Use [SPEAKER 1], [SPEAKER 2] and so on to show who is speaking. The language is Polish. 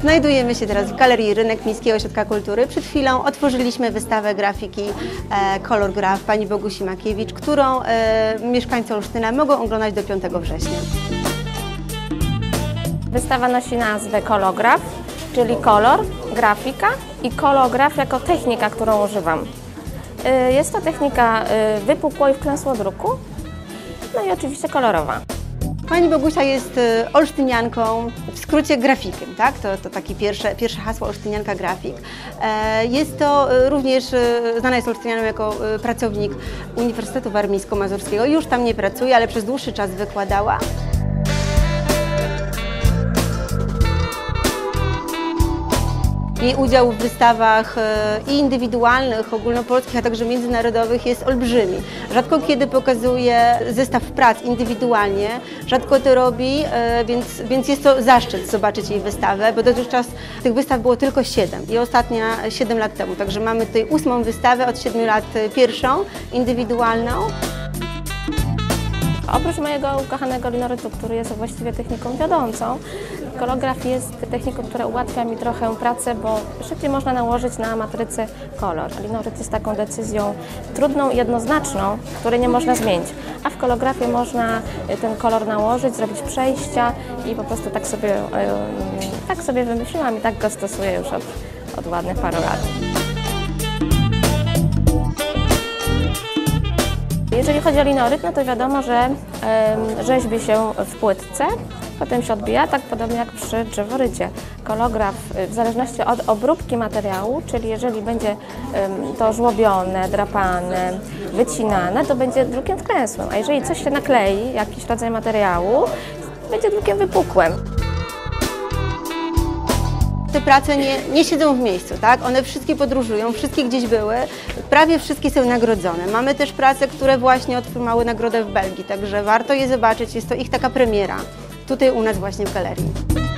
[SPEAKER 1] Znajdujemy się teraz w Galerii Rynek Miejskiego Ośrodka Kultury. Przed chwilą otworzyliśmy wystawę grafiki e, Color Graph pani Bogusi Makiewicz, którą e, mieszkańcy Olsztyna mogą oglądać do 5 września.
[SPEAKER 2] Wystawa nosi nazwę kolograf, czyli kolor, grafika i kolograf jako technika, którą używam. Y, Jest to technika y, wypukło i wklęsłodruku, no i oczywiście kolorowa.
[SPEAKER 1] Pani Bogusia jest e, olsztynianką, w skrócie grafikiem, tak? To, to takie pierwsze, pierwsze hasło olsztynianka grafik. E, Jest to e, również, e, znana jest olsztynianą jako pracownik Uniwersytetu Warmińsko-Mazurskiego. Już tam nie pracuje, ale przez dłuższy czas wykładała. Jej udział w wystawach e, i indywidualnych, ogólnopolskich, a także międzynarodowych jest olbrzymi. Rzadko kiedy pokazuje zestaw prac indywidualnie, rzadko to robi, e, więc, więc jest to zaszczyt zobaczyć jej wystawę, bo dotychczas tych wystaw było tylko siedem i ostatnia 7 lat temu. Także mamy tutaj ósmą wystawę, od 7 lat pierwszą, indywidualną.
[SPEAKER 2] Oprócz mojego ukochanego linorytu, który jest właściwie techniką wiodącą, kolograf jest techniką, która ułatwia mi trochę pracę, bo szybciej można nałożyć na matrycy kolor. Linoryt jest taką decyzją trudną i jednoznaczną, której nie można zmienić. A w kolografie można y, ten kolor nałożyć, zrobić przejścia i po prostu tak sobie, y, tak sobie wymyśliłam i tak go stosuję już od, od ładnych paru lat. Jeżeli chodzi o linoryt, no to wiadomo, że rzeźbi się w płytce, potem się odbija, tak podobnie jak przy drzeworycie. Kolograf y, w zależności od obróbki materiału, czyli jeżeli będzie to żłobione, drapane, wycinane, to będzie drukiem wklęsłym, a jeżeli coś się naklei, jakiś rodzaj materiału, będzie drukiem wypukłym.
[SPEAKER 1] Te prace nie, nie siedzą w miejscu, tak? One wszystkie podróżują, wszystkie gdzieś były, prawie wszystkie są nagrodzone. Mamy też prace, które właśnie otrzymały nagrodę w Belgii, także warto je zobaczyć, jest to ich taka premiera tutaj u nas właśnie w galerii.